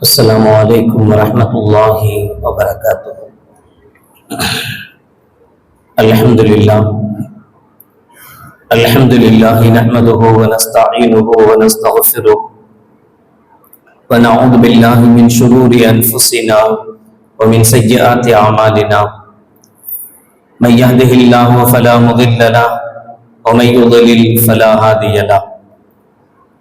السلام عليكم ورحمة الله وبركاته الحمد لله الحمد لله نحمده ونستعينه ونستغفره ونعوذ بالله من شرور أنفسنا ومن سيئات أعمالنا من يهده الله فلا مضل له ومن يضلل فلا هادي له۔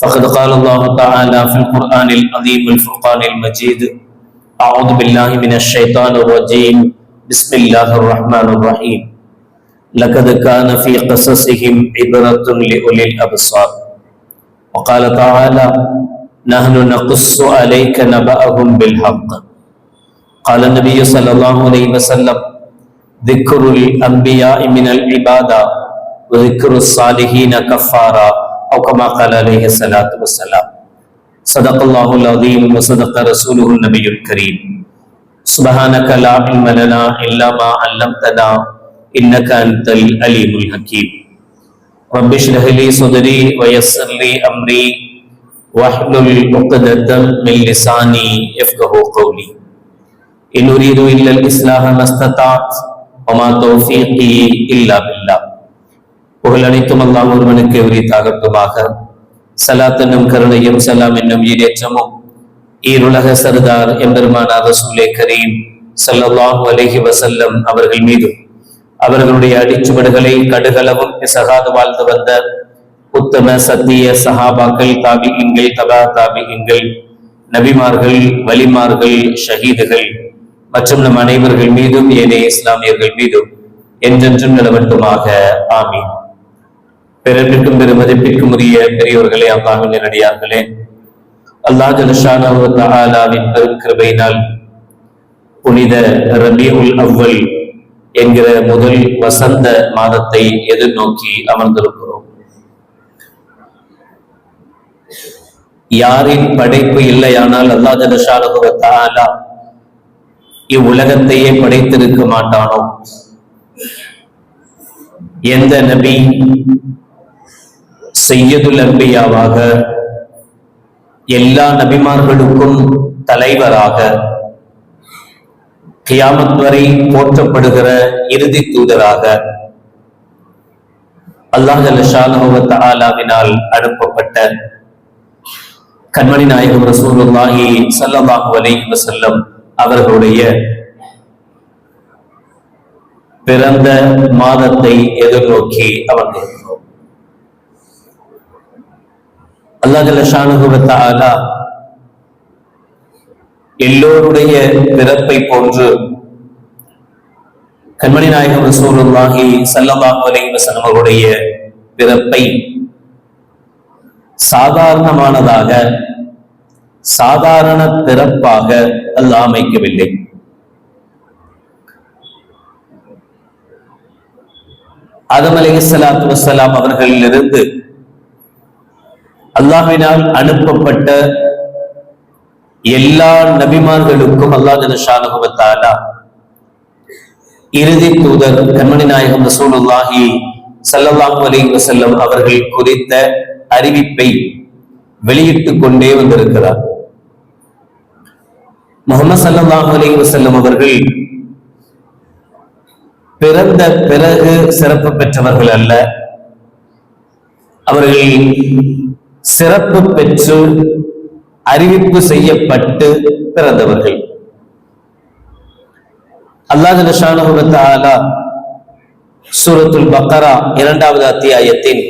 فقد قال الله تعالى في القرآن العظيم الفرقان المجيد أعوذ بالله من الشيطان الرجيم بسم الله الرحمن الرحيم لقد كان في قصصهم عبرة لأولي الأبصار وقال تعالى نحن نقص عليك نبأهم بالحق قال النبي صلى الله عليه وسلم ذكر الأنبياء من العبادة وذكر الصالحين كفارا أو كما قال عليه الصلاة والسلام. صدق الله العظيم وصدق رسوله النبي الكريم. سبحانك لا علم لنا إلا ما علمتنا إنك أنت العليم الحكيم. رب اشرح لي صدري ويسر لي أمري واحلل عقدة من لساني يفقه قولي. إن أريد إلا الإصلاح ما استطعت وما توفيقي إلا بالله. புகழ் அனைத்தும் அல்லாம் ஒருவனுக்கு உரித்தாகட்டுமாக சலாத் என்னும் கருணையும் சலாம் என்னும் ஈரேற்றமும் ஈருலக சர்தார் எம்பெருமானார் ரசூலே கரீம் ஸல்லல்லாஹு அலஹி வசல்லம் அவர்கள் மீதும் அவர்களுடைய அடிச்சுவடுகளை கடுகளவும் பிசகாது வாழ்ந்து வந்த உத்தம சத்திய சஹாபாக்கள் தாபிகங்கள் தபா தாபிகங்கள் நபிமார்கள் வலிமார்கள் ஷஹீதுகள் மற்றும் நம் அனைவர்கள் மீதும் ஏனைய இஸ்லாமியர்கள் மீதும் என்றென்றும் நிலவட்டுமாக. ஆமீன். பிறப்பிற்கும் பெரும் மதிப்பிற்கும் உரிய பெரியோர்களே அல்லாஹின் நேரடியார்களே அல்லாஹ் ஜலஷானாவின் பெரும் கிருபையினால் புனித ரபியுல் அவ்வல் என்கிற முதல் வசந்த மாதத்தை எதிர்நோக்கி அமர்ந்திருக்கிறோம். யாரின் படைப்பு இல்லையானால் அல்லாஹ் ஜலஷானா இவ்வுலகத்தையே படைத்திருக்க மாட்டானோ? எந்த நபி செய்யதுல் அன்பியாவாக எல்லா நபிமார்களுக்கும் தலைவராக கியாமத் வரை போற்றப்படுகிற இறுதி தூதராக அல்லாஹ் ஆலாவினால் அனுப்பப்பட்ட கண்மணி நாயகம் ரசூலுல்லாஹி சல்லாஹு அலை வசல்லம் அவர்களுடைய பிறந்த மாதத்தை எதிர்நோக்கி அமர்ந்திருக்கிறோம் அல்லாஹாலா எல்லோருடைய பிறப்பை போன்று கண்மணி நாயகம் ரசூலுல்லாஹி சல்லல்லாஹு அலைஹி வஸல்லம் அவருடைய பிறப்பை சாதாரணமானதாக சாதாரண பிறப்பாக அல்லாஹ் அமைக்கவில்லை. ஆதம் அலி சலாத்து வசலாம் அவர்களிலிருந்து அல்லாஹினால் அனுப்பப்பட்ட எல்லா நபிமார்களுக்கும் அல்லாஹ் ஜனஷானுபத்தாலா இறுதி தூதர் கண்மணி நாயகம் ரசூலுல்லாஹி சல்லல்லாஹு அலி வசல்லம் அவர்கள் குறித்த அறிவிப்பை வெளியிட்டுக் கொண்டே வந்திருக்கிறார். முகமது சல்லாஹூ அலி வசல்லம் அவர்கள் பிறந்த பிறகு சிறப்பு பெற்றவர்கள் அல்ல. அவர்கள் சிறப்பு பெற்று அறிவிப்பு செய்யப்பட்டு பிறந்தவர்கள். அல்லாஹ் சூரத்துல் பக்கரா இரண்டாவது அத்தியாயத்தின்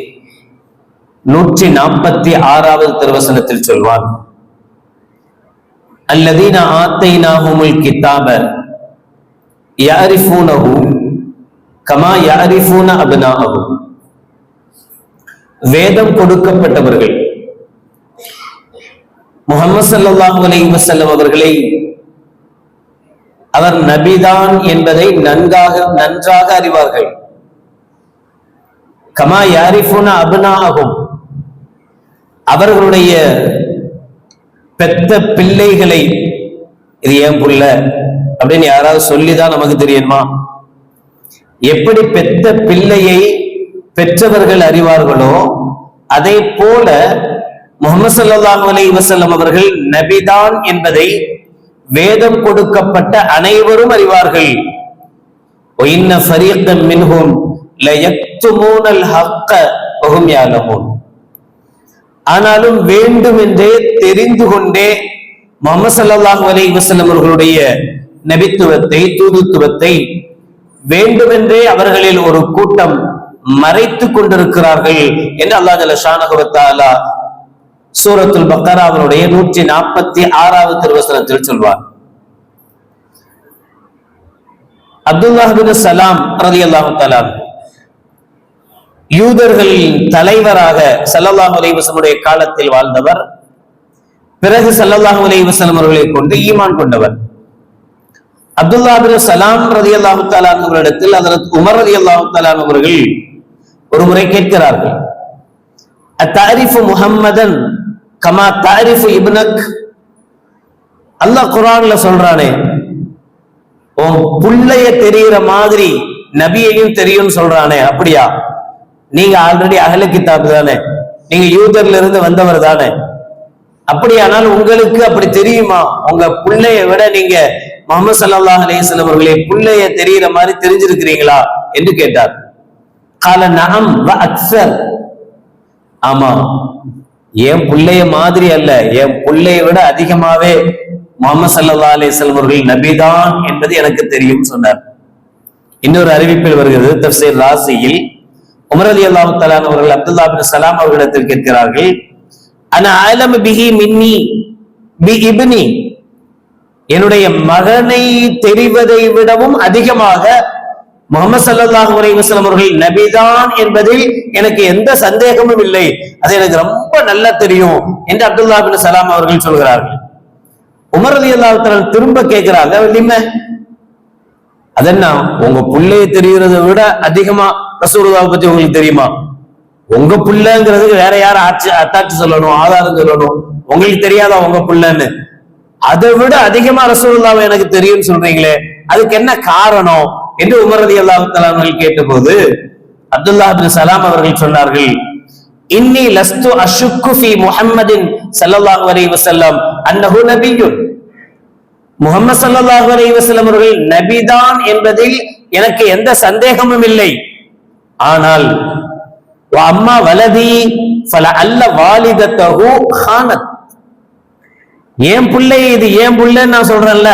நூற்றி நாற்பத்தி ஆறாவது திருவசனத்தில் சொல்வான். அல்லதீன ஆத்தை நாகுமுல் கித்தாப யாரிஃபூனஹு கமா யாரிஃபூன அபினாகவும் வேதம் கொடுக்கப்பட்டவர்கள் முகமது ஸல்லல்லாஹு அலி வசல்லம் அவர்களை அவர் நபிதான் என்பதை நன்காக நன்றாக அறிவார்கள். கமா யாரிஃபுன அபுனாகும் அவர்களுடைய பெத்த பிள்ளைகளை இது ஏன் புள்ள அப்படின்னு யாராவது சொல்லிதான் நமக்கு தெரியுமா? எப்படி பெத்த பிள்ளையை பெற்றவர்கள் அறிவார்களோ அதே போல முகமது சல்லாஹ் அலி வசல்லம் அவர்கள் நபிதான் என்பதை வேதம் கொடுக்கப்பட்ட அனைவரும் அறிவார்கள். ஹக்க ஆனாலும் வேண்டும் என்றே தெரிந்து கொண்டே முகமது சல்லாஹூ அலி வசல்லம் அவர்களுடைய நபித்துவத்தை தூதுத்துவத்தை வேண்டுமென்றே அவர்களில் ஒரு கூட்டம் மறைத்து கொண்டிருக்கிறார்கள் என்று அல்லாஹ் ஜல்ல ஷானகுவத்தாலா சூரத்துல் பக்கராவனுடைய நூற்றி நாற்பத்தி ஆறாவது திருவசனத்தில் சொல்வார். அப்துல்லாஹின் சலாம் ரதி அல்லாஹு தலாம் யூதர்களின் தலைவராக சல்லல்லாஹு அலைவசமுடைய காலத்தில் வாழ்ந்தவர் பிறகு சல்லல்லாஹு அலைவசலம் அவர்களை கொண்டு ஈமான் கொண்டவர். அப்துல்லாபின் சலாம் ரதி அல்லாஹு தாலான் அவர்களிடத்தில் அதற்கு உமர் ரதி அல்லாஹு தாலான் அவர்கள் ஒரு முறை கேட்கிறார்கள். அத்தாரிஃபு முகம்மதன் கமா தாரிஃபு இப்னக். அல்லாஹ் குரான்ல சொல்றானே உன் புள்ளைய தெரிகிற மாதிரி நபியையும் தெரியும் சொல்றானே அப்படியா? நீங்க ஆல்ரெடி அகல கித்தாப் தானே நீங்க யூதர்ல இருந்து வந்தவர் தானே. அப்படியானால் உங்களுக்கு அப்படி தெரியுமா? உங்க பிள்ளைய விட நீங்க முகமது சல்லாஹ் அலிஸ்லாம் அவர்களே பிள்ளைய தெரிகிற மாதிரி தெரிஞ்சிருக்கிறீங்களா என்று கேட்டார். கால நகம் அக்சர் ஆமா. என் பிள்ளைய மாதிரி அல்ல என் பிள்ளைய விட அதிகமாவே முகமது சல்லா அலிஸ்லாம் அவர்கள் நபிதான் என்பது எனக்கு தெரியும் சொன்னார். இன்னொரு அறிவிப்பில் வருகிறது தப்சீர் ராசியில் உமரதி அலி அல்லாஹு தலான் அவர்கள் அப்துல்லா பின் சலாம் அவர்களிடத்தில் கேட்கிறார்கள் அன ஆலம் பிஹி மின்னி பி இபினி? என்னுடைய மகனை தெரிவதை விடவும் அதிகமாக முகமது சல்லாஹூ அலைவசலம் அவர்கள் நபிதான் என்பதில் எனக்கு எந்த சந்தேகமும் இல்லை. அது எனக்கு ரொம்ப நல்லா தெரியும் என்று அப்துல்லா பின் சலாம் அவர்கள் சொல்கிறார்கள். உமர் அலி அல்லாஹ் திரும்ப கேட்கிறாங்க இல்லைமே அதென்ன உங்க பிள்ளைய தெரிகிறத விட அதிகமா ரசூர்தாவை பத்தி உங்களுக்கு தெரியுமா? உங்க புள்ளங்கிறதுக்கு வேற யார ஆட்சி அத்தாட்சி சொல்லணும் ஆதாரம் சொல்லணும்? உங்களுக்கு தெரியாதா உங்க புள்ளன்னு? அதை விட அதிகமா ரசூலுல்லாவை எனக்கு தெரியும்னு சொல்றீங்களே அதுக்கு என்ன காரணம்? என்று உமரதி அல்லாஹு அல்லாஹ் கேட்டபோது அப்துல்லா பின் சலாம் அவர்கள் சொன்னார்கள் இன்னி லஸ்து அஷுக்கு ஃபி முஹம்மதின் சல்லல்லாஹு அலைஹி வஸல்லம் அன்னஹு நபியுன். முகமது சல்லல்லாஹு அலைஹி வஸல்லம் அவர்கள் நபிதான் என்பதில் எனக்கு எந்த சந்தேகமும் இல்லை. ஆனால் அம்மா வலதி ஃபல அல்ல வாலிதத்தஹு ஹானத். ஏன் புள்ளை இது? ஏன் புள்ளைன்னு நான் சொல்றேன்ல.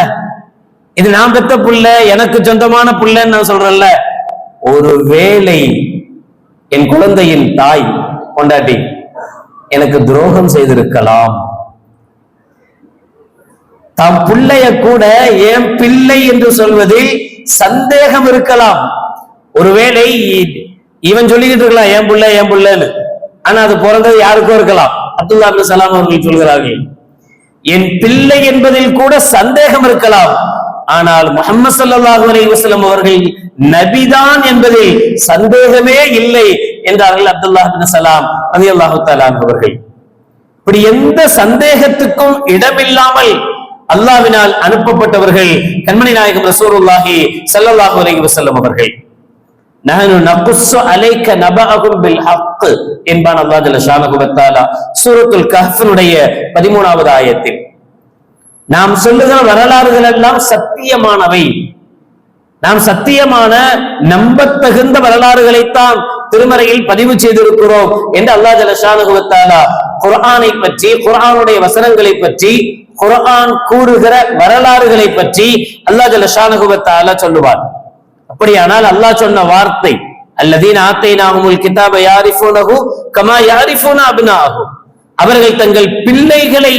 இது நான் பெத்த புள்ள எனக்கு சொந்தமான புள்ளன்னு நான் சொல்றேன்ல. ஒரு வேளை என் குழந்தையின் தாய் கொண்டாட்டி எனக்கு துரோகம் செய்திருக்கலாம். தம் பிள்ளைய கூட என் பிள்ளை என்று சொல்வதில் சந்தேகம் இருக்கலாம். ஒருவேளை இவன் சொல்லிக்கிட்டு இருக்கலாம் என் புள்ள என் புள்ளன்னு. ஆனா அது பிறந்தது யாருக்கும் இருக்கலாம். அப்துல்லா அப்துல் சலாம் அவர்கள் சொல்கிறார்கள் என் பிள்ளை என்பதில் கூட சந்தேகம் இருக்கலாம். ஆனால் முகமது சல்லாஹூ அலி வசலம் அவர்கள் நபிதான் என்பதில் சந்தேகமே இல்லை என்றார்கள் அப்துல்லா பின் சலாம் அலி அல்லாஹு தலாம் அவர்கள். இப்படி எந்த சந்தேகத்துக்கும் இடமில்லாமல் அல்லாவினால் அனுப்பப்பட்டவர்கள் கண்மணி நாயகம் ரசூருல்லாஹி ஸல்லல்லாஹு அலைஹி வஸல்லம் அவர்கள். அலைக்க என்பான் அல்லாஹ் ஜல்ல சூரத்துல் கஹ்ஃபினுடைய 13வது ஆயத்தில். நாம் சொல்லுகிற வரலாறுகள் எல்லாம் சத்தியமானவை. நாம் சத்தியமான நம்பத்தகுந்த வரலாறுகளைத்தான் திருமறையில் பதிவு செய்திருக்கிறோம் என்று அல்லாஹ் ஜல்ல குரானை பற்றி குரானுடைய வசனங்களை பற்றி குரான் கூறுகிற வரலாறுகளை பற்றி அல்லாஹ் ஜல்ல சொல்லுவார். அப்படியானால் அல்லாஹ் சொன்ன வார்த்தை அல்லதீன் ஆத்தைனாகுமுல் கிதாப யாரிஃபோனகு கமா யாரிஃபோனா அபினாகும் அவர்கள் தங்கள் பிள்ளைகளை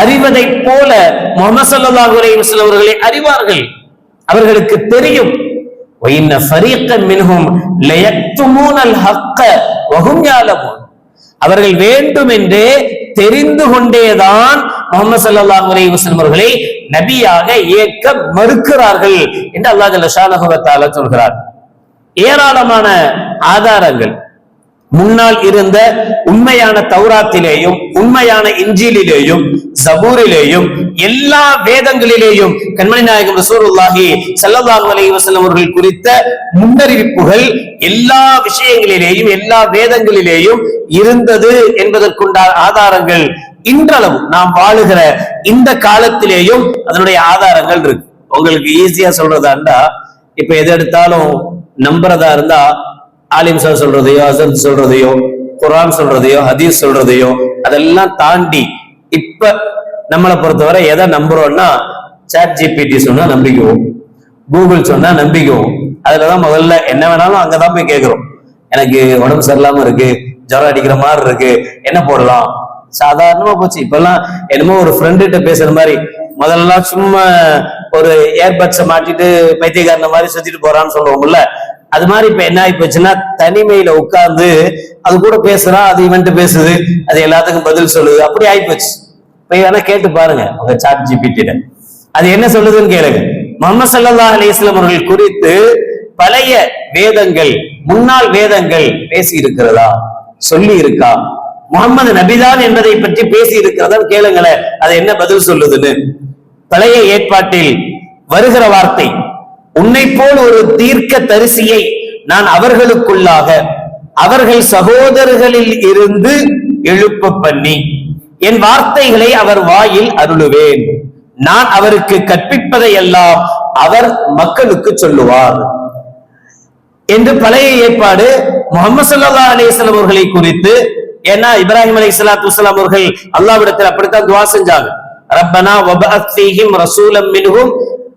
அறிவதைப் போல முகமது சல்லாஹ் அலைவசல் அவர்களை அறிவார்கள். அவர்களுக்கு தெரியும் அவர்கள் வேண்டும் என்றே தெரிந்து கொண்டேதான் முகமது சல்லாஹ் அலைவசன் அவர்களை நபியாக ஏற்க மறுக்கிறார்கள் என்று அல்லாஹ் சொல்கிறார். ஏராளமான ஆதாரங்கள். முன்னால் இருந்த உண்மையான தௌராத்திலேயும் உண்மையான இஞ்சிலேயும் சபூரிலேயும் எல்லா வேதங்களிலேயும் கண்மணி நாயகம் ரசூருல்லாஹி ஸல்லல்லாஹு அலைஹி வஸல்லம் அவர்கள் குறித்த முன்னறிவிப்புகள் எல்லா விஷயங்களிலேயும் எல்லா வேதங்களிலேயும் இருந்தது என்பதற்குண்டான ஆதாரங்கள் இன்றளவும் நாம் வாழுகிற இந்த காலத்திலேயும் அதனுடைய ஆதாரங்கள் இருக்கு. உங்களுக்கு ஈஸியா சொல்றதாண்டா இப்ப எது எடுத்தாலும் நம்புறதா இருந்தா ஆலிம் சார் சொல்றதையோ அசத் சொல்றதையோ குரான் சொல்றதையோ ஹதீஸ் சொல்றதையோ அதெல்லாம் தாண்டி இப்ப நம்மளை பொறுத்தவரை எதை நம்புறோம்னா சாட் ஜிபிடி சொன்னா நம்பிக்குவோம். கூகுள் சொன்னா நம்பிக்குவோம். அதுலதான் முதல்ல என்ன வேணாலும் அங்கதான் போய் கேட்கிறோம். எனக்கு உடம்பு சரியில்லாம இருக்கு ஜுரம் அடிக்கிற மாதிரி இருக்கு என்ன போடலாம்? சாதாரணமா போச்சு. இப்பெல்லாம் என்னமோ ஒரு ஃப்ரெண்டுகிட்ட பேசுற மாதிரி முதல்ல சும்மா ஒரு ஏர்பட்ஸை மாட்டிட்டு பைத்தியக்காரன மாதிரி சுத்திட்டு போறான்னு சொல்லுவோம்ல அது மாதிரி இப்ப என்ன ஆகி போச்சுன்னா தனிமையில உட்கார்ந்து அது கூட பேசுறா அது இவன்ட்டு பேசுது அது எல்லாத்துக்கும் பதில் சொல்லுது. அப்படி ஆயிப்போச்சு போய் வேணா கேட்டு பாருங்க உங்க சாட் ஜிபிடில அது என்ன சொல்லுதுன்னு கேளுங்க. முகமது சல்லா அலிஸ்லாம் அவர்கள் குறித்து பழைய வேதங்கள் முன்னாள் வேதங்கள் பேசி இருக்கிறதா சொல்லி இருக்கா முகமது நபிதான் என்பதை பற்றி பேசி இருக்கிறதா கேளுங்களேன் அது என்ன பதில் சொல்லுதுன்னு. பழைய ஏற்பாட்டில் வருகிற வார்த்தை உன்னை போல் ஒரு தீர்க்க தரிசியை நான் அவர்களுக்குள்ளாக அவர்கள் சகோதரர்களில் இருந்து எழுப்ப பண்ணி என் வார்த்தைகளை அவர் வாயில் அருளுவேன். நான் அவருக்கு கற்பிப்பதை எல்லாம் அவர் மக்களுக்கு சொல்லுவார். என்று பழைய ஏற்பாடு முகமது சல்லா அலிஸ்லாம் அவர்களை குறித்து ஏன்னா இப்ராஹிம் அலி சலாத்து வலாம் அவர்கள் அல்லாவிடத்தில் அப்படித்தான் துவா செஞ்சாங்க. ரப்பனா ரசூலம் மின்ஹும்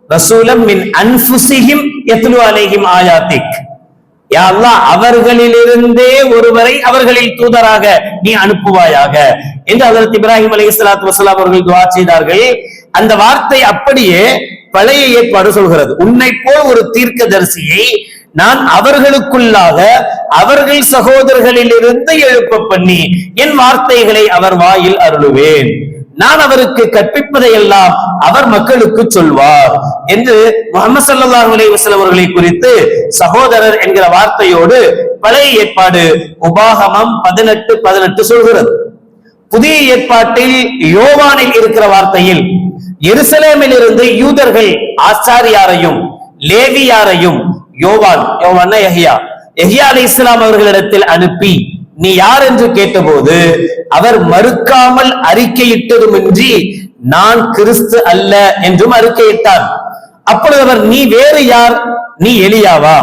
ரசூலம் மின் அன்புசிஹிம் யத்லு அலைஹிம் ஆயாத்திக் யா அவர்களிலிருந்தே ஒருவரை அவர்களில் தூதராக நீ அனுப்புவாயாக என்று அதற்கு இப்ராஹிம் அலி இஸ்லாத்து வசலாம் அவர்கள் துவா செய்தார்கள் அந்த வார்த்தை அப்படியே பழைய ஏற்பாடு சொல்கிறது உன்னை போல் ஒரு தீர்க்க தரிசியை நான் அவர்களுக்குள்ளாக அவர்கள் சகோதரர்களிலிருந்து எழுப்ப பண்ணி என் வார்த்தைகளை அவர் வாயில் அருளுவேன் நான் அவருக்கு கற்பிப்பதை எல்லாம் அவர் மக்களுக்கு சொல்வார். என்று முகமது சல்லா அலைஹி அவர்களை குறித்து சகோதரர் என்கிற வார்த்தையோடு பழைய ஏற்பாடு உபாகமம் பதினெட்டு பதினெட்டு சொல்கிறது. புதிய ஏற்பாட்டில் யோவானில் இருக்கிற வார்த்தையில் எருசலேமில் இருந்து யூதர்கள் ஆச்சாரியாரையும் லேவியாரையும் யோவான் யோவான் எஹியா எஹியா அலி இஸ்லாம் அவர்களிடத்தில் அனுப்பி நீ யார் என்று கேட்டபோது அவர் மறுக்காமல் அறிக்கையிட்டதுமின்றி நான் கிறிஸ்து அல்ல என்றும் அறிக்கையிட்டார். அப்பொழுது அவர் நீ வேறு யார்? நீ எலியாவா?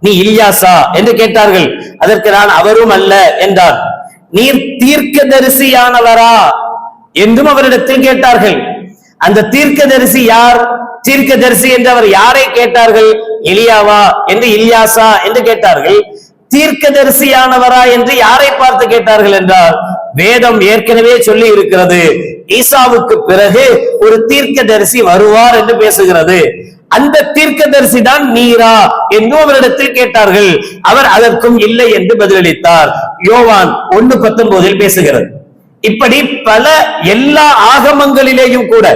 நீ இல்யாசா? என்று கேட்டார்கள். அதற்கு நான் அவரும் அல்ல என்றார். நீர் தீர்க்கதரிசியானவரா? என்றும் அவரிடத்தில் கேட்டார்கள். அந்த தீர்க்கதரிசி யார்? தீர்க்கதரிசி என்று அவர் யாரை கேட்டார்கள்? எலியாவா? என்று இல்யாசா என்று கேட்டார்கள். தீர்க்கதரிசியானவரா என்று யாரை பார்த்து கேட்டார்கள் என்றால் வேதம் ஏற்கனவே சொல்லி இருக்கிறது. ஈசாவுக்கு பிறகு ஒரு தீர்க்கதரிசி வருவார் என்று பேசுகிறது. அந்த தீர்க்கதரிசி தான் நீரா என்று அவரிடத்தில் கேட்டார்கள். அவர் அதற்கும் இல்லை என்று பதிலளித்தார். யோவான் ஒன்னு பத்தொன்பதில் பேசுகிறது. இப்படி பல எல்லா ஆகமங்களிலேயும் கூட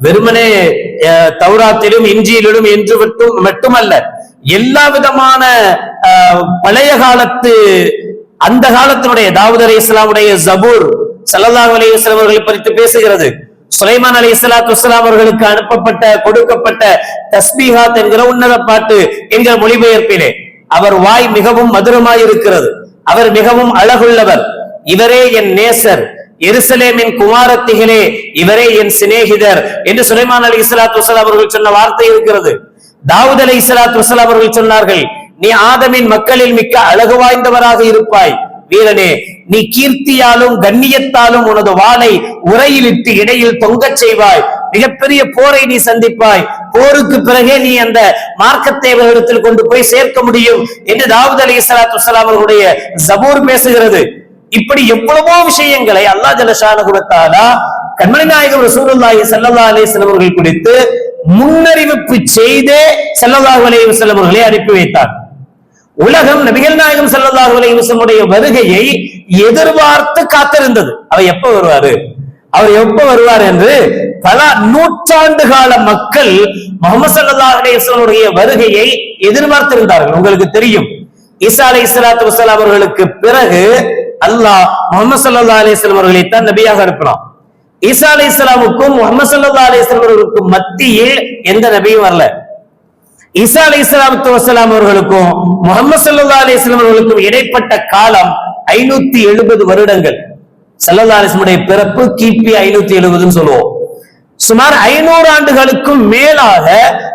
வெறுமனே அஹ், தௌராத்திலும் இஞ்சியிலும் என்று மட்டும் மட்டுமல்ல எல்லா விதமான பழைய காலத்து அந்த காலத்தினுடைய தாவூத் அலி இஸ்லாமுடைய ஜபூர் சல்லல்லாஹு அலி இஸ்லாம் அவர்களை குறித்து பேசுகிறது. சுலைமான் அலி இஸ்லாத்து இஸ்லாம் அவர்களுக்கு அனுப்பப்பட்ட கொடுக்கப்பட்ட தஸ்பீஹாத் என்கிற உன்னத பாட்டு என்கிற மொழிபெயர்ப்பிலே. அவர் வாய் மிகவும் மதுரமாய் இருக்கிறது அவர் மிகவும் அழகுள்ளவர். இவரே என் நேசர். எருசலேமின் குமாரத்திகளே இவரே என் சிநேகிதர் என்று சுலைமான் அலி இஸ்லாத்து அவர்கள் சொன்ன வார்த்தை இருக்கிறது. தாவூத் அலி இஸ்லாத் அவர்கள் சொன்னார்கள் நீ ஆதமின் மக்களில் மிக்க அழகு வாய்ந்தவராக இருப்பாய். வீரனே நீ கீர்த்தியாலும் கண்ணியத்தாலும் உனது வாளை உரையிலிட்டு இடையில் தொங்கச் செய்வாய். மிகப்பெரிய போரை நீ சந்திப்பாய். போருக்கு பிறகே நீ அந்த மார்க்கத்தை இடத்தில் கொண்டு போய் சேர்க்க முடியும் என்று தாவூத் அலி இஸ்லாத்து அவர்களுடைய ஜபூர் பேசுகிறது. இப்படி எவ்வளவோ விஷயங்களை அல்லாஹ் ஜலஷானுகுவத்தாலா கண்மணி நாயகம் ரசூலுல்லாஹி ஸல்லல்லாஹு அலைஹி வஸல்லம் அவர்கள் குறித்து முன்னறிவிப்பு செய்தே செல்லதாக அலைஹி வஸல்லம் அனுப்பி வைத்தார். உலகம் நபிகள் நாயகம் செல்லதாக அலைஹி வருகையை எதிர்பார்த்து காத்திருந்தது. அவர் எப்ப வருவாரு? அவர் எப்ப வருவார் என்று பல நூற்றாண்டு கால மக்கள் முகமது சல்லல்லாஹு அலையுடைய வருகையை எதிர்பார்த்திருந்தார்கள். உங்களுக்கு தெரியும். ஈசா அலை இஸ்லாத்து வசலாம் அவர்களுக்கு பிறகு அல்லாஹ் முகமது சல்லா அலிஸ்லாம் அவர்களை தான் நபியாக அனுப்பினான். ஈசா அலி இஸ்லாமுக்கும் முகமது சல்லா அலிஸ்லாம் அவர்களுக்கும் மத்தியில் எந்த நபியும் வரல. ஈசா அலி இஸ்லாமத்து வசலாம் அவர்களுக்கும் முகமது சல்லா அலிஸ்லாம் அவர்களுக்கும் இடைப்பட்ட காலம் ஐநூத்தி எழுபது வருடங்கள். சல்லா அலிஸ்லமுடைய பிறப்பு கிபி ஐநூத்தி எழுபதுன்னு சொல்லுவோம். சுமார் ஐநூறு ஆண்டுகளுக்கும் மேலாக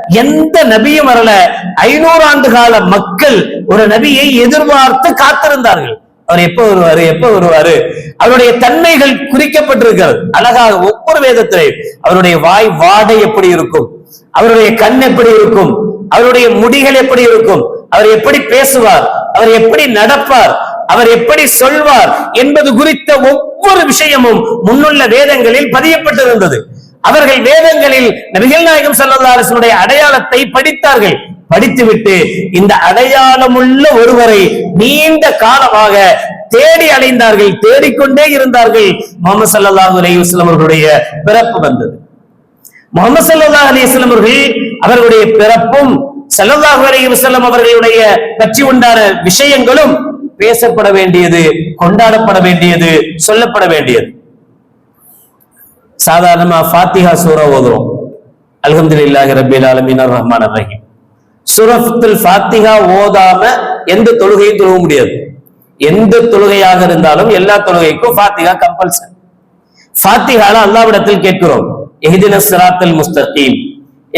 எந்த நபியும் வரல. ஐநூறு ஆண்டு கால மக்கள் ஒரு நபியை எதிர்பார்த்து காத்திருந்தார்கள். அவர் எப்ப வருவாரு எப்ப வருவாரு? அவருடைய தன்மைகள் குறிக்கப்பட்டிருக்கிறது. அழகாக ஒவ்வொரு வேதத்திலே அவருடைய வாய் வாடை எப்படி இருக்கும்? அவருடைய கண் எப்படி இருக்கும்? அவருடைய முடிகள் எப்படி இருக்கும்? அவர் எப்படி பேசுவார்? அவர் எப்படி நடப்பார்? அவர் எப்படி சொல்வார்? என்பது குறித்த ஒவ்வொரு விஷயமும் முன்னுள்ள வேதங்களில் பதியப்பட்டிருந்தது. அவர்கள் வேதங்களில் நபிகள் நாயகம் அரசனுடைய அடையாளத்தை படித்தார்கள். படித்துவிட்டு இந்த அடையாளமுள்ள ஒருவரை நீண்ட காலமாக தேடி அடைந்தார்கள் தேடிக்கொண்டே இருந்தார்கள் முகமது சல்லாஹ் அலைஹி அவர்களுடைய பிறப்பு வந்தது. முகமது சல்லல்லாஹு அலிஸ்லம் அவர்கள் அவர்களுடைய பிறப்பும் சல்லாஹ் அலைஹி அவர்களுடைய பற்றி உண்டான விஷயங்களும் பேசப்பட வேண்டியது கொண்டாடப்பட வேண்டியது சொல்லப்பட வேண்டியது. சாதாரணமா ஃபாத்திஹா சூரா ஓதுறோம். அலமதுல்லாஹி ரப்பில் ஆலமீன் ரஹ்மான் ரஹீம் சூரத்துல் ஃபாத்திகா ஓதாம எந்த தொழுகையும் தொழுக முடியாது. எந்த தொழுகையாக இருந்தாலும் எல்லா தொழுகைக்கும் ஃபாத்திகா கம்பல்சரி ஃபாத்திகால அல்லாவிடத்தில் கேட்கிறோம். எஹிதின சிராத்தல் முஸ்தகீம்.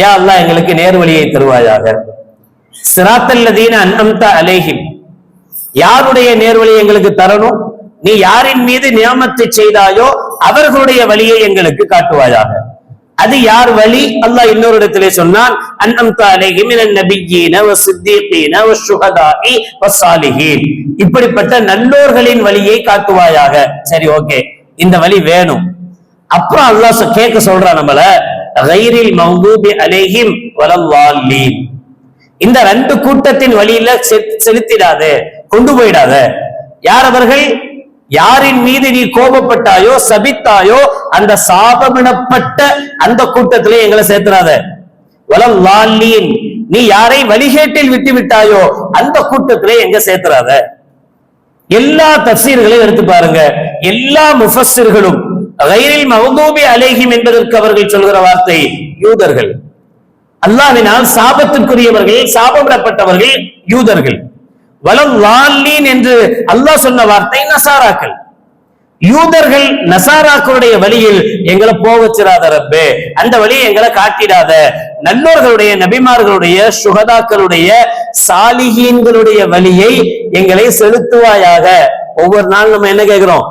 ஏ அல்லாஹ் எங்களுக்கு நேர்வழியை தருவாயாக. சிராத்தல்லதீன லதீன அலேஹிம் அலைஹிம். யாருடைய நேர்வழி எங்களுக்கு தரணும்? நீ யாரின் மீது நியமத்தை செய்தாயோ அவர்களுடைய வழியை எங்களுக்கு காட்டுவாயாக. அது யார் வழி? அல்லாஹ் இன்னொரு இடத்திலே சொன்னான் அன்அம்த இப்படிப்பட்ட நல்லோர்களின் வழியை காட்டுவாயாக. சரி ஓகே. இந்த வழி வேணும். அப்புறம் அல்லாஹ் கேட்க சொல்றான் நம்மள கைரில் மௌதூபி அலேஹிம் வலல்லாலீன் இந்த ரெண்டு கூட்டத்தின் வழியில செலுத்திடாது கொண்டு போயிடாத. யார் அவர்கள்? யாரின் மீது நீ கோபப்பட்டாயோ சபித்தாயோ அந்த சாபமிடப்பட்ட அந்த கூட்டத்திலே எங்களை சேர்த்துறாத. வலம் லாலீன் நீ யாரை வழிகேட்டில் விட்டு விட்டாயோ அந்த கூட்டத்திலே எங்க சேர்த்துறாத. எல்லா தப்சீர்களையும் எடுத்து பாருங்க. எல்லா முஃபஸ்ஸிர்களும் ரயிலில் மகதூபி அலைஹிம் என்பதற்கு அவர்கள் சொல்கிற வார்த்தை யூதர்கள். அல்லாவினால் சாபத்திற்குரியவர்கள் சாபமிடப்பட்டவர்கள் யூதர்கள். வலல்லாலீன் என்று அல்லாஹ் சொன்ன வார்த்தை நசாராக்கள். யூதர்கள் நசாராக்களுடைய வழியில் எங்களை போக வச்சிடாத ரப்பே. அந்த வழியை எங்களை காட்டிடாத. நல்லோர்களுடைய நபிமார்களுடைய சுகதாக்களுடைய சாலிகீன்களுடைய வழியை எங்களை செலுத்துவாயாக. ஒவ்வொரு நாள் நம்ம என்ன கேட்கிறோம்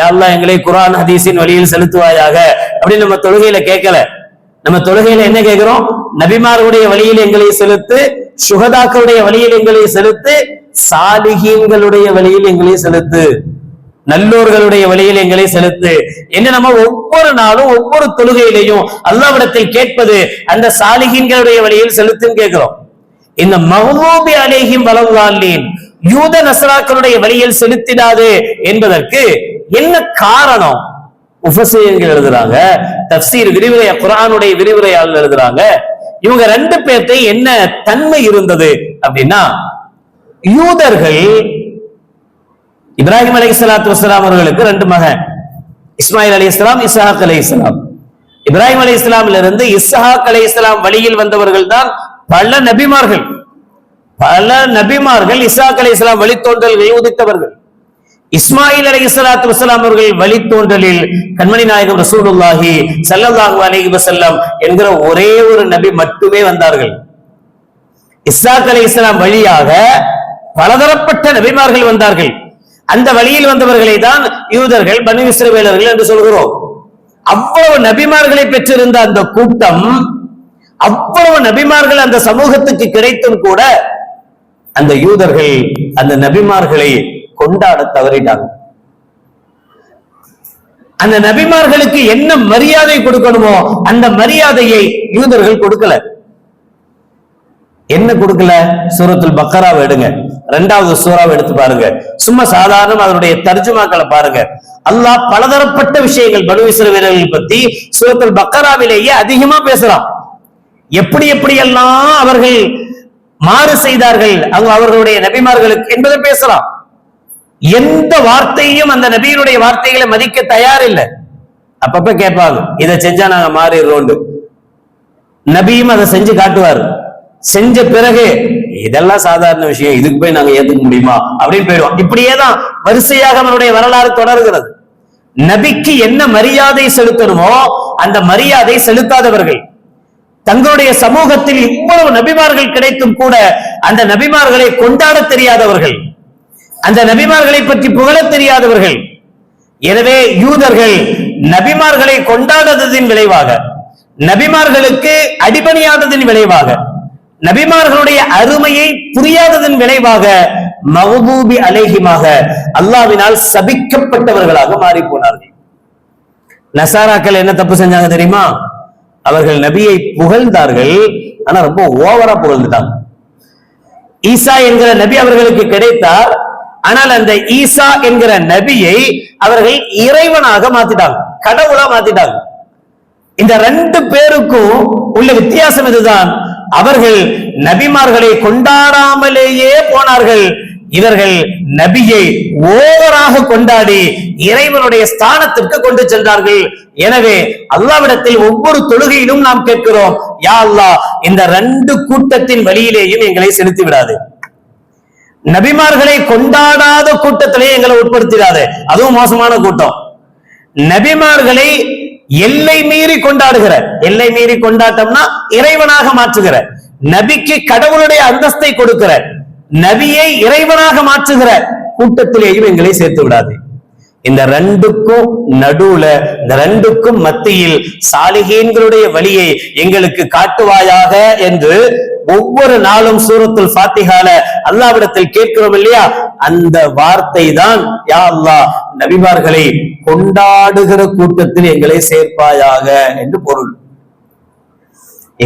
யாருலாம் எங்களை குரான் ஹதீஸின் வழியில் செலுத்துவாயாக. அப்படின்னு நம்ம தொழுகையில கேட்கல நம்ம தொழுகையில என்ன கேட்கிறோம் நபிமார்களுடைய வழியில் எங்களை செலுத்து சுகதாக்களுடைய வழியில் எங்களை செலுத்து சாலிகீன்களுடைய வழியில் எங்களை செலுத்து. நல்லோர்களுடைய வழியில் எங்களை செலுத்து. என்ன நம்ம ஒவ்வொரு நாளும் ஒவ்வொரு தொழுகையிலையும் அல்லாவிடத்தில் கேட்பது அந்த சாலிகின்களுடைய வழியில் செலுத்துன்னு கேட்கிறோம். இந்த மஹூபி அலேஹிம் வலவாலின் யூத நசராக்களுடைய வழியில் செலுத்திடாது என்பதற்கு என்ன காரணம்? உபசயங்கள் எழுதுறாங்க. தப்சீர் விரிவுரை குரானுடைய விரிவுரையாளர் எழுதுறாங்க. இவங்க ரெண்டு பேர்த்தையும் என்ன தன்மை இருந்தது அப்படின்னா யூதர்கள் இப்ராஹிம் அலி சலாத்து வசலாம் அவர்களுக்கு ரெண்டு மகன். இஸ்மாயில் அலி இஸ்லாம் இஸ்ஹாக் அலி இஸ்லாம் இப்ராஹிம் அலி இஸ்லாமில் இருந்து இஸ்ஹாக் அலி இஸ்லாம் வழியில் வந்தவர்கள் தான் பல நபிமார்கள். பல நபிமார்கள் இஸ்ஹாக் அலி இஸ்லாம் வழித்தோன்றல்களை உதித்தவர்கள் இஸ்மாயில் அலி இஸ்லாத்து வசலாம் அவர்கள் வழித்தோன்றலில் கண்மணி நாயகம் ரசூலுல்லாஹி ஸல்லல்லாஹு அலி வசல்லம் என்கிற ஒரே ஒரு நபி மட்டுமே வந்தார்கள். இஸ்ஹாக் அலி இஸ்லாம் வழியாக பலதரப்பட்ட நபிமார்கள் வந்தார்கள். அந்த வழியில் வந்தவர்களை தான் யூதர்கள் பனு இஸ்ரவேலர்கள் என்று சொல்கிறோம். அவ்வளவு நபிமார்களை பெற்றிருந்த அந்த கூட்டம் அவ்வளவு நபிமார்கள் அந்த சமூகத்துக்கு கிடைத்தும் கூட அந்த யூதர்கள் அந்த நபிமார்களை கொண்டாட தவறிட்டாங்க. அந்த நபிமார்களுக்கு என்ன மரியாதை கொடுக்கணுமோ அந்த மரியாதையை யூதர்கள் கொடுக்கல. என்ன கொடுக்கல? சூரத்தில் பக்கராவை எடுங்க. ரெண்டாவது சூறாவை எடுத்து பாருங்க. சும்மா சாதாரணம் அதனுடைய தர்ஜுமாக்களை பாருங்க. அல்லாஹ் பலதரப்பட்ட விஷயங்கள் பனு வீரர்கள் பத்தி சூரத்துல் பக்கராவிலேயே அதிகமா பேசுறான். எப்படி எப்படி எல்லாம் அவர்கள் மாறு செய்தார்கள் அவங்க அவர்களுடைய நபிமார்களுக்கு என்பதை பேசலாம் எந்த வார்த்தையும் அந்த நபியினுடைய வார்த்தைகளை மதிக்க தயார் இல்லை அப்பப்ப கேட்பாங்க இதை செஞ்சா நாங்க மாறிடுறோம் நபியும் அதை செஞ்சு காட்டுவார். செஞ்ச பிறகு இதெல்லாம் சாதாரண விஷயம் இதுக்கு போய் நாங்க ஏத்துக்க முடியுமா? அப்படின்னு போயிடுவோம். இப்படியேதான் வரிசையாக அவனுடைய வரலாறு தொடர்கிறது. நபிக்கு என்ன மரியாதை செலுத்தணுமோ அந்த மரியாதை செலுத்தாதவர்கள். தங்களுடைய சமூகத்தில் இவ்வளவு நபிமார்கள் கிடைத்தும் கூட அந்த நபிமார்களை கொண்டாட தெரியாதவர்கள். அந்த நபிமார்களை பற்றி புகழத் தெரியாதவர்கள். எனவே யூதர்கள் நபிமார்களை கொண்டாடாததின் விளைவாக நபிமார்களுக்கு அடிபணியாததின் விளைவாக நபிமார்களுடைய அருமையை புரியாததன் விளைவாக மகபூபி அலேஹிமாக அல்லாவினால் சபிக்கப்பட்டவர்களாக மாறி போனார்கள் நசாராக்கள் என்ன தப்பு செஞ்சாங்க தெரியுமா? அவர்கள் நபியை புகழ்ந்தார்கள் ஆனா ரொம்ப ஓவரா புகழ்ந்துட்டாங்க. ஈசா என்கிற நபி அவர்களுக்கு கிடைத்தார் ஆனால் அந்த ஈசா என்கிற நபியை அவர்கள் இறைவனாக மாத்திட்டாங்க கடவுளா மாத்திட்டாங்க. இந்த ரெண்டு பேருக்கும் உள்ள வித்தியாசம் இதுதான். அவர்கள் நபிமார்களை கொண்டாடாமலேயே போனார்கள். இவர்கள் நபியை ஓவராக கொண்டாடி இறைவனுடைய ஸ்தானத்திற்கு கொண்டு சென்றார்கள். எனவே அல்லாவிடத்தில் ஒவ்வொரு தொழுகையிலும் நாம் கேட்கிறோம் யா அல்லாஹ் இந்த ரெண்டு கூட்டத்தின் வழியிலேயும் எங்களை செலுத்தி விடாது. நபிமார்களை கொண்டாடாத கூட்டத்திலே எங்களை உட்படுத்திடாது. அதுவும் மோசமான கூட்டம். நபிமார்களை எல்லை மீறி கொண்டாடுகிற எல்லை மீறி கொண்டாட்டம்னா இறைவனாக மாற்றுகிற நபிக்கு கடவுளுடைய அந்தஸ்தை கொடுக்கிற நபியை இறைவனாக மாற்றுகிற கூட்டத்திலேயும் எங்களை சேர்த்து விடாது. இந்த ரெண்டுக்கும் நடுவுல இந்த ரெண்டுக்கும் மத்தியில் சாலிகீன்களுடைய வழியை எங்களுக்கு காட்டுவாயாக என்று ஒவ்வொரு நாளும் சூரத்துல் ஃபாத்திகால அல்லாவிடத்தில் கேட்கிறோம் இல்லையா? அந்த வார்த்தை தான் யா அல்லா நபிமார்களை கொண்டாடுகிற கூட்டத்தில் எங்களை சேர்ப்பாயாக என்று பொருள்.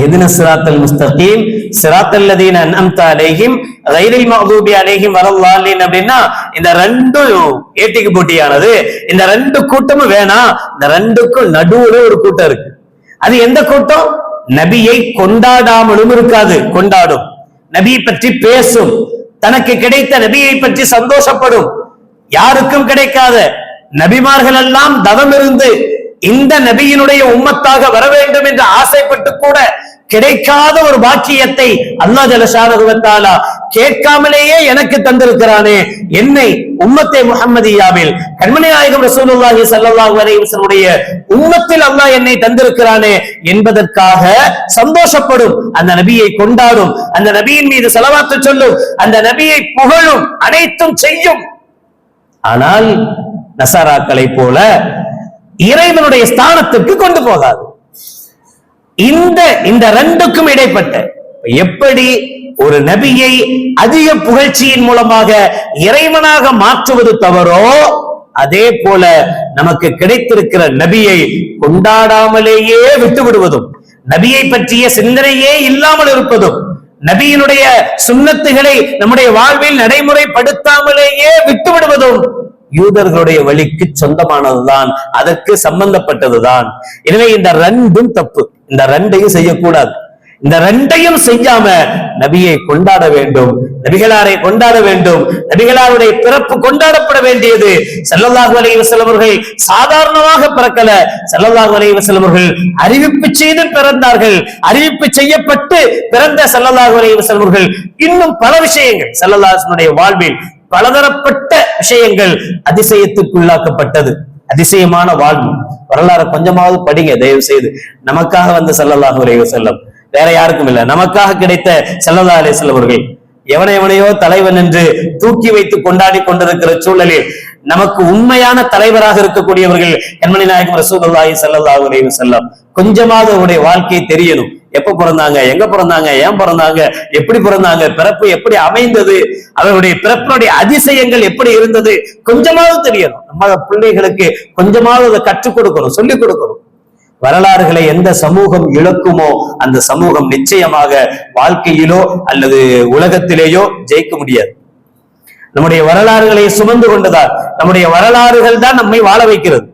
எதின சிராத்தல் முஸ்தகீம் சிராத்தல் லதீன அன்அம்த அலைஹிம் கைரில் மக்தூபி அலைஹிம் வரல்லாலின் அப்படின்னா இந்த ரெண்டும் ஏட்டிக்கு போட்டியானது. இந்த ரெண்டு கூட்டமும் வேணாம் இந்த ரெண்டுக்கும் நடுவுல ஒரு கூட்டம் இருக்கு. அது எந்த கூட்டம்? நபியை கொண்டாடாமலும் இருக்காது கொண்டாடும். நபியை பற்றி பேசும். தனக்கு கிடைத்த நபியை பற்றி சந்தோஷப்படும். யாருக்கும் கிடைக்காத நபிமார்கள் எல்லாம் தவம் இருந்து இந்த நபியினுடைய உம்மத்தாக வர வேண்டும் என்று ஆசைப்பட்டு கூட கிடைக்காத ஒரு பாக்கியத்தை அல்லா ஜலசாரகுவத்தாலா கேட்காமலேயே எனக்கு தந்திருக்கிறானே என்னை உம்மத்தை முகமதியாவில் கண்மணி நாயகம் ரசூலுல்லாஹி ஸல்லல்லாஹு அலைஹி உம்மத்தில் அல்லாஹ் என்னை தந்திருக்கிறானே என்பதற்காக சந்தோஷப்படும். அந்த நபியை கொண்டாடும். அந்த நபியின் மீது செலவாத்து சொல்லும். அந்த நபியை புகழும். அனைத்தும் செய்யும். ஆனால் நசாராக்களை போல இறைவனுடைய ஸ்தானத்துக்கு கொண்டு போகாது. இந்த இந்த ரெண்டுக்கும் இடைப்பட்ட எப்படி ஒரு நபியை அதிக புகழ்ச்சியின் மூலமாக இறைவனாக மாற்றுவது தவறோ அதே போல நமக்கு கிடைத்திருக்கிற நபியை கொண்டாடாமலேயே விட்டுவிடுவதும் நபியை பற்றிய சிந்தனையே இல்லாமல் இருப்பதும் நபியினுடைய சுண்ணத்துகளை நம்முடைய வாழ்வில் நடைமுறைப்படுத்தாமலேயே விட்டுவிடுவதும் யூதர்களுடைய வழிக்கு சொந்தமானதுதான் அதற்கு சம்பந்தப்பட்டதுதான். எனவே இந்த ரெண்டும் தப்பு. இந்த ரெண்டையும் செய்யக்கூடாது. இந்த ரெண்டையும் செய்யாம நபியை கொண்டாட வேண்டும். நபிகளாரை கொண்டாட வேண்டும். நபிகளாருடைய பிறப்பு கொண்டாடப்பட வேண்டியது. செல்லல்லாஹு அலைஹி வஸல்லம் சாதாரணமாக பிறக்கல. செல்லல்லாஹு அலைஹி வஸல்லம் அறிவிப்பு செய்து பிறந்தார்கள். அறிவிப்பு செய்யப்பட்டு பிறந்த செல்லல்லாஹு அலைஹி வஸல்லம் இன்னும் பல விஷயங்கள் செல்லல்லாஹுடைய வாழ்வில் பலதரப்பட்ட விஷயங்கள் அதிசயத்துக்குள்ளாக்கப்பட்டது. அதிசயமான வாழ்வு. வரலாறு கொஞ்சமாவது படிங்க தயவு செய்து நமக்காக வந்த ஸல்லல்லாஹு அலைஹி செல்லம் வேற யாருக்கும் இல்லை. நமக்காக கிடைத்த செல்லதா அலைஹி அவர்கள் எவனை எவனையோ தலைவன் என்று தூக்கி வைத்து கொண்டாடி கொண்டிருக்கிற சூழலில் நமக்கு உண்மையான தலைவராக இருக்கக்கூடியவர்கள் கண்மணி நாயகம் ரசூலுல்லாஹி ஸல்லல்லாஹு அலைஹி செல்லம் கொஞ்சமாவது அவருடைய வாழ்க்கை தெரியணும். எப்ப பிறந்தாங்க எங்க பிறந்தாங்க ஏன் பிறந்தாங்க எப்படி பிறந்தாங்க பிறப்பு எப்படி அமைந்தது அவருடைய பிறப்பினுடைய அதிசயங்கள் எப்படி இருந்தது கொஞ்சமாவது தெரியணும். நம்ம பிள்ளைகளுக்கு கொஞ்சமாவது அதை கற்றுக் கொடுக்கணும் சொல்லிக் கொடுக்கணும். வரலாறுகளை எந்த சமூகம் இழக்குமோ அந்த சமூகம் நிச்சயமாக வாழ்க்கையிலோ அல்லது உலகத்திலேயோ ஜெயிக்க முடியாது. நம்முடைய வரலாறுகளை சுமந்து கொண்டதால் நம்முடைய வரலாறுகள் தான் நம்மை வாழ வைக்கிறது.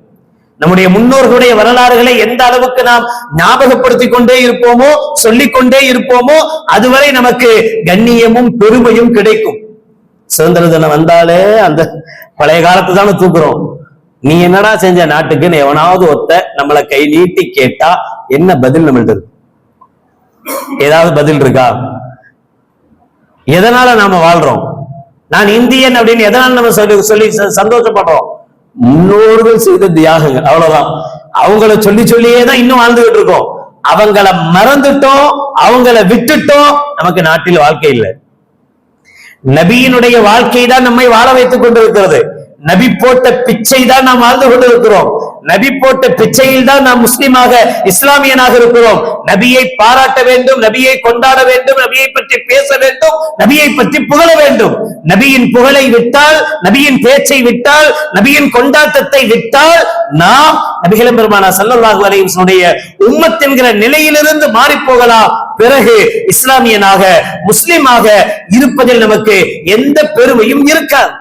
நம்முடைய முன்னோர்களுடைய வரலாறுகளை எந்த அளவுக்கு நாம் ஞாபகப்படுத்திக் கொண்டே இருப்போமோ சொல்லிக் கொண்டே இருப்போமோ அதுவரை நமக்கு கண்ணியமும் பெருமையும் கிடைக்கும். சுதந்திர தினம் வந்தாலே அந்த பழைய காலத்து தானே தூக்குறோம். நீ என்னடா செஞ்ச நாட்டுக்குன்னு எவனாவது ஒத்த நம்மளை கை நீட்டி கேட்டா என்ன பதில் நம்மள்ட்ட இருக்கு? ஏதாவது பதில் இருக்கா? எதனால நாம வாழ்றோம்? நான் இந்தியன் அப்படின்னு எதனால நம்ம சொல்லி சொல்லி சந்தோஷப்படுறோம்? முன்னோர்கள் செய்த தியாகங்கள் அவ்வளவுதான். அவங்கள சொல்லி சொல்லியே தான் இன்னும் வாழ்ந்துகிட்டு இருக்கோம். அவங்கள மறந்துட்டோம் அவங்கள விட்டுட்டோம். நமக்கு நாட்டில் வாழ்க்கை இல்லை. நபியினுடைய வாழ்க்கை தான் நம்மை வாழ வைத்துக் கொண்டிருக்கிறது. நபி போட்ட பிச்சை தான் நாம் வாழ்ந்து கொண்டிருக்கிறோம். நபி போட்ட பிச்சையில் தான் நாம் முஸ்லிமாக இஸ்லாமியனாக இருக்கிறோம். நபியை பாராட்ட வேண்டும் நபியை கொண்டாட வேண்டும் நபியை பற்றி பேச வேண்டும் நபியை பற்றி புகழ வேண்டும். நபியின் புகழை விட்டால் நபியின் பேச்சை விட்டால் நபியின் கொண்டாட்டத்தை விட்டால் நாம் நபிகளும் பெருமானா சல்லல்லாஹு அலைஹி உம்மத் என்கிற நிலையிலிருந்து மாறி போகலாம் பிறகு இஸ்லாமியனாக முஸ்லிமாக இருப்பதில் நமக்கு எந்த பெருமையும் இருக்காது.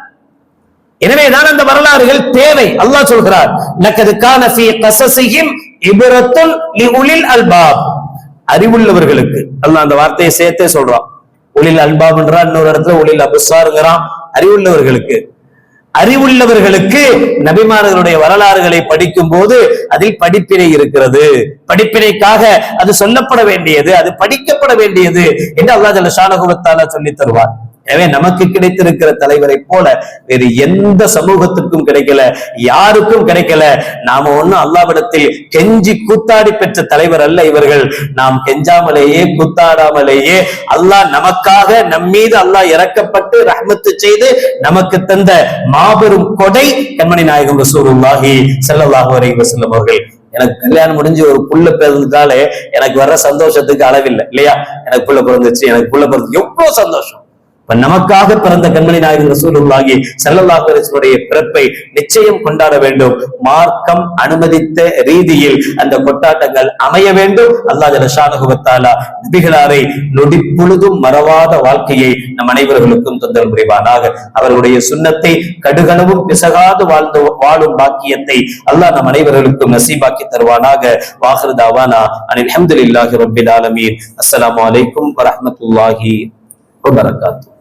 எனவேதான் அந்த வரலாறுகள் தேவை. அல்லாஹ் சொல்கிறார் லக்கது கான ஃபீ கஸஸிஹிம் இப்ரத்துன் லிஉலில் அல்பாப். அறிவுள்ளவர்களுக்கு அல்லாஹ் அந்த வார்த்தையை சேர்த்தே சொல்றான். உலில் அல்பாப்ன்றான் இன்னொரு இடத்துல உலில் அபுசாருங்கிறான். அறிவுள்ளவர்களுக்கு அறிவுள்ளவர்களுக்கு நபிமார்களுடைய வரலாறுகளை படிக்கும் போது அதில் படிப்பினை இருக்கிறது. படிப்பினைக்காக அது சொல்லப்பட வேண்டியது அது படிக்கப்பட வேண்டியது என்று அல்லாஹ் ஜல்ல ஷானகுவத்தாலா சொல்லி தருவார். எனவே நமக்கு கிடைத்திருக்கிற தலைவரை போல வேறு எந்த சமூகத்துக்கும் கிடைக்கல யாருக்கும் கிடைக்கல. நாம ஒண்ணும் அல்லாவிடத்தில் கெஞ்சி கூத்தாடி பெற்ற தலைவர் அல்ல இவர்கள். நாம் கெஞ்சாமலேயே கூத்தாடாமலேயே அல்லாஹ் நமக்காக நம் மீது அல்லாஹ் இறக்கப்பட்டு ரஹ்மத்து செய்து நமக்கு தந்த மாபெரும் கொடை கண்மணி நாயகம் ரசூலுல்லாஹி செல்லல்லாஹு அலைஹி வஸல்லம் அவர்கள். எனக்கு கல்யாணம் முடிஞ்சு ஒரு புள்ள பிறந்ததாலே எனக்கு வர்ற சந்தோஷத்துக்கு அளவில்லை இல்லையா? எனக்கு புள்ள பிறந்துச்சு எனக்கு புள்ள பிறந்து எவ்வளவு சந்தோஷம்? இப்ப நமக்காக பிறந்த கண்மணி நாயகன் ரசூலுல்லாஹி செல்லல்லாஹருடைய பிறப்பை நிச்சயம் கொண்டாட வேண்டும். மார்க்கம் அனுமதித்த ரீதியில் அந்த கொண்டாட்டங்கள் அமைய வேண்டும். அல்லாஹ் ஜலஷானஹு நபிகளாரை நொடிப்பொழுதும் மறவாத வாழ்க்கையை நம் அனைவர்களுக்கும் தொந்தரவு புரிவானாக. அவர்களுடைய சுண்ணத்தை கடுகளவும் பிசகாது வாழ்ந்து வாழும் பாக்கியத்தை அல்லாஹ் நம் அனைவர்களுக்கும் நசீபாக்கி தருவானாக. வாஹருதாவானா அனில் அஹமதுல்லாஹி ரப்பில் ஆலமீர் அஸ்லாம் அலைக்கும் வரமத்துல்லாஹி வபரகாத்துஹு